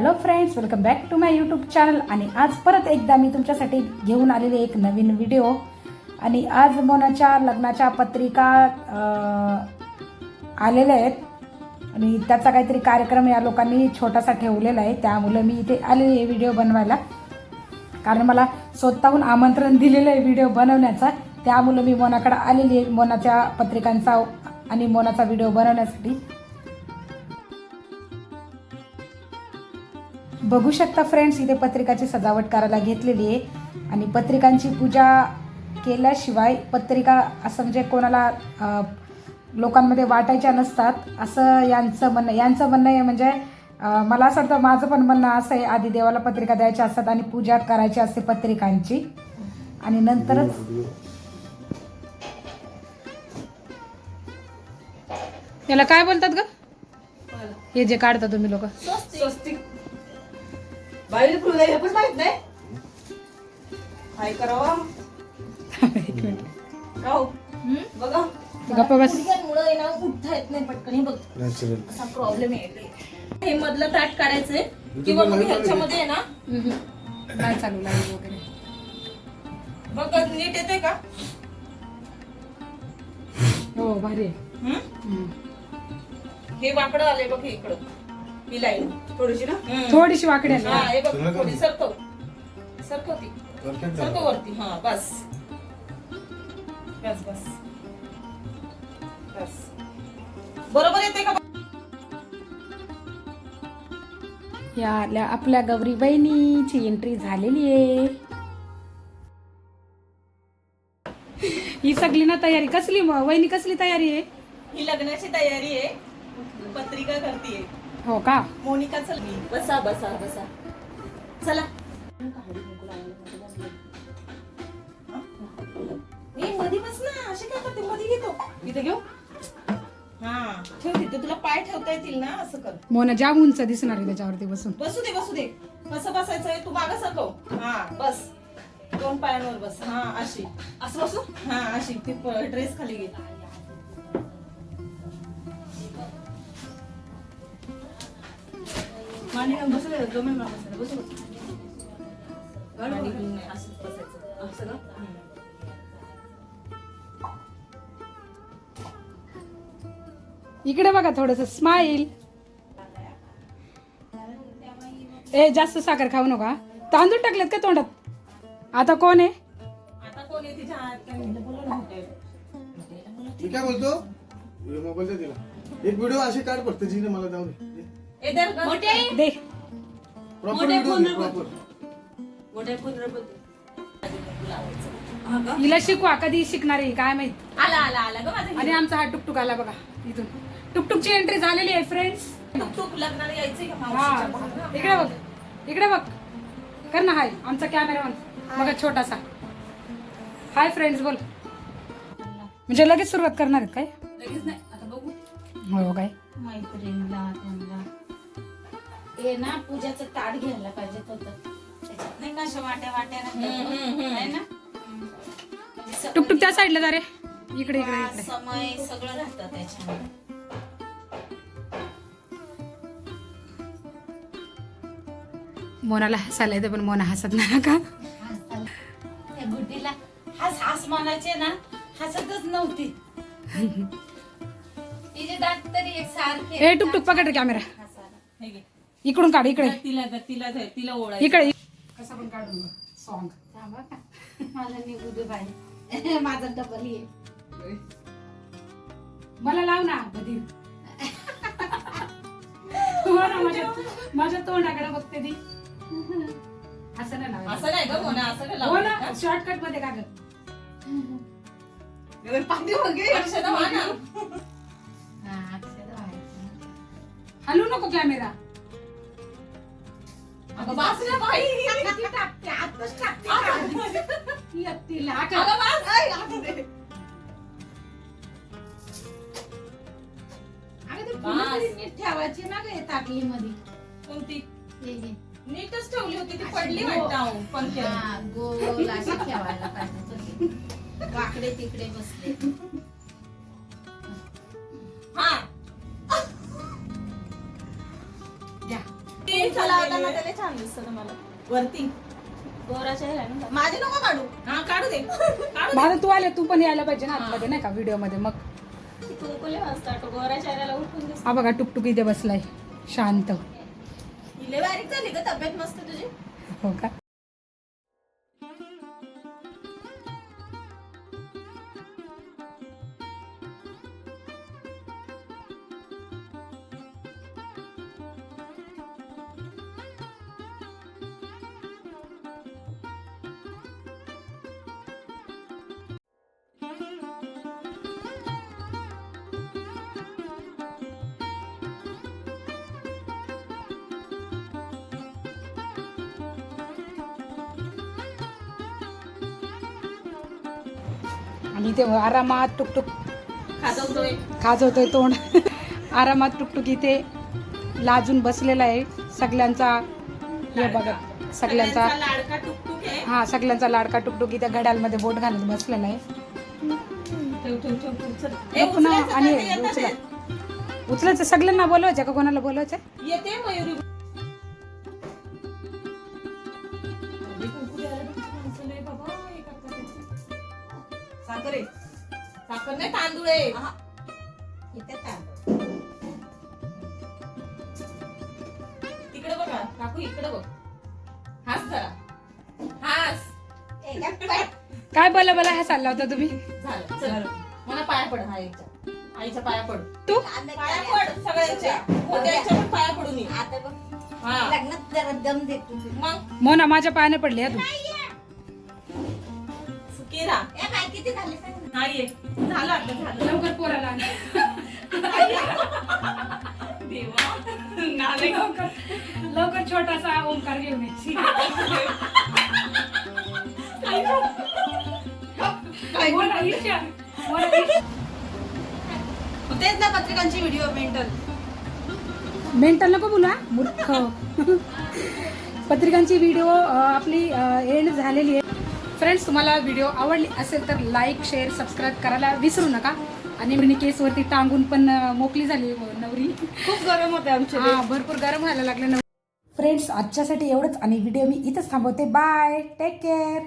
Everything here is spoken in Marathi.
Hello friends welcome back to my YouTube channel आणि आज परत एकदा मी तुमच्यासाठी घेऊन आलेले एक नवीन व्हिडिओ आणि आज मोनाच्या लग्नाच्या पत्रिका आलेल्या आहेत. आणि त्याचा काहीतरी कार्यक्रम या लोकांनी छोटासा ठेवलेला आहे. त्यामुळे मी इथे आलेली आहे व्हिडिओ बनवायला. कारण मला स्वतःहून आमंत्रण दिलेलं आहे व्हिडिओ बनवण्याचा. त्यामुळे मी मोनाकडे आलेली आहे मोनाच्या पत्रिकांचा आणि मोनाचा व्हिडिओ बनवण्यासाठी. बघू शकता फ्रेंड्स इथे पत्रिकाची सजावट करायला घेतलेली आहे. आणि पत्रिकांची पूजा केल्याशिवाय पत्रिका असं म्हणजे कोणाला लोकांमध्ये वाटायच्या नसतात. असं यांचं म्हणणं यांचं म्हणणं आहे म्हणजे मला असं वाटतं माझं पण म्हणणं असं आहे आधी देवाला पत्रिका द्यायच्या असतात आणि पूजा करायची असते पत्रिकांची. आणि नंतरच याला काय बोलतात ग? हे जे काढता तुम्ही लोक. स्वस्तिक. बाईला फुलं हे पण माहीत नाही. काय करावा. का हो? बघा. गप्पा बस. मुळे आहे ना उठता येत नाही पटकन. हे बघ. असा प्रॉब्लेम आहे. हे मधलं ताट काढायचंय. किंवा मग ह्याच्यामध्ये आहे ना नाही चालू लाईव्ह वगैरे. बघ नीट येते का? हो भारी आहे. हम्म? हम्म. हे वाकडं आलंय बघ हे इकडं. ही लाईन. थोडीशी ना? थोडीशी वाकडी आली. हा हे बघ थोडी सरकव. सरकव ती. सरकव वरती. हा बस. बस बस. बस. बरोबर येते का या आल्या आपल्या गौरी बहिणीची एंट्री झालेली आहे. ही सगळी ना तयारी कसली मग? वहिनी कसली तयारी आहे? ही लग्नाची तयारी आहे. पत्रिका करतीये. हो का? मोनिका चल. बसा बसा बसा. चला. ए, बस ना. असे काय करते? घेतो इथे घेऊ? हा. ठेव तिथे. तुला पाय ठेवता येतील ना असं कर. मोना जाम उंच दिसणार आहे त्याच्यावरती बसून. बसू दे बसू दे. कसं बसायचंय तू मागं सरकव हा बस. दोन पायांवर बस. हा अशी. असं बसू? हा अशी. ती ड्रेस खाली घे. जमेल मला बसायला. बसू नाही, असंच बसायचं. असं. इकडे बघा थोडस स्माईल ए जास्त साखर खाऊ नका. तांदूळ टाकलेत का तोंडात? आता कोण आहे? आता कोण आहे तिच्या हात? काय म्हणलं? बोलू ना होतंय. मी काय बोलतो? मोबाईल दे तिला. एक व्हिडिओ अशी काढ फक्त जिने मला दे हिला शिकवा कधी शिकणार आहे? काय माहीत? आला आला आला ग माझा आणि आमचा हा टुकटुक आला बघा इथून. टुकटुकची एंट्री झालेली आहे फ्रेंड्स टुक टुक लग्नाला यायचंय का हा. इकडे बघ इकडे बघ. कर ना हाय. आमचा कॅमेरामन बघा छोटासा. हाय फ्रेंड्स बोल. म्हणजे लगेच सुरुवात करणार आहेत काय? लगेच नाही आता बघू. हो काय? मैत्रिणीला हे ना पूजाचं ताट घ्यायला पाहिजे होतं. त्याच्यात नाही का अशा वाट्या वाट्या आहे ना? म्हणजे टुकटुक त्या साईडला जा रे. इकडे इकडे इकडे. समय सगळं राहतं त्याच्यामध्ये. मोनाला हसायला येते पण मोना हसत नाही का? त्या गुड्डीला हास हास म्हणायचे ना हसतच नव्हती. तिचे दात तरी एक सारखे ए टुकटुक पकड रे कॅमेरा हे घे. इकडून काढ इकडे. तिला तिला तिला ओळायचं इकडे. कसं पण काढून सॉंग का? मला निघू दे बाई. माझा डबल ये. मला लाव ना बधीर. हो ना, माझ्या माझ्या तोंडाकडे बघते ती. असं नाही लावायचं. असं नाही ग मोना असं काय हो ना का? शॉर्टकटमध्ये ना. हा, व्हायचं. हलू नको कॅमेरा अगं बास ना बाई. ती टाकते, आतच टाकते. ती एकटीला. अगं बास. आई, आता दे. अगं ती फुलं तरी नीट ठेवायची ना ग ताटलीमध्ये कोणती हे घे. नीटच ठेवली होती ती पडली वाटतं अहो, गोल अशी ठेवायला पाहिजे होती. वाकडे तिकडे बसले छान दिसतं मला वरती. गोरा चेहरा आहे ना. माझे नको काढू. हा काढू दे. काढू माझं तू आले तू पण यायला पाहिजे ना आतमध्ये नाही का व्हिडिओमध्ये मग गोरा चेहऱ्याला उठून दिसतो. हा बघा टुकटुक इथे बसलाय. शांत. बारीक झाली का तब्येत मस्त तुझी? हो का? आणि ते आरामात टुकटुक खाजवतोय. तोंड. आरामात टुकटुक इथे लाजून बसलेला आहे सगळ्यांचा. हे बघा सगळ्यांचा. हा सगळ्यांचा लाडका टुकटुक इथे घड्यालमध्ये बोट घालत बसलेला आहे. पुन्हा आणि उचला? उचलायचं सगळ्यांना बोलवायचं का कोणाला बोलवायचं? साखर नाही तांदूळ आहे. इथे तांदूळ. तिकडे बघा काकू इकडे बघ. हास जरा. हास. ए, गप्प बस. काय बोला बोला हा चालला होता तुम्ही. झालं चल. मला पाया पड हा याच्या. आईच्या पाया पड. तू? पाया? पड सगळ्यांच्या. मोठ्याच्या पण पाया पडून ये आता बघ. हा. लग्नात जरा दम देतो तू. मग? मोना माझ्या पायाने पडली हा तू. सुखी राहा ए, बाई, किती झाले? सांग ना. हा ये झालं आता झालं. लवकर पोराला देवा. नाले. लवकर. छोटासा ओंकार घेऊन. तेच ना पत्रिकांची व्हिडिओ मेंटल मेंटल नको बोला मूर्ख. पत्रिकांची व्हिडिओ आपली एंड झालेली आहे. फ्रेंड्स तुम्हाला व्हिडिओ आवडली असेल तर लाईक शेअर सबस्क्राईब करायला विसरू नका. आणि मी केसवरती टांगून पण मोकळी झाली नवरी. खूप गरम होते आमचे हा भरपूर गरम व्हायला लागलं. नवरी फ्रेंड्स आजच्यासाठी एवढंच. आणि व्हिडिओ मी इथंच थांबवते. Bye take care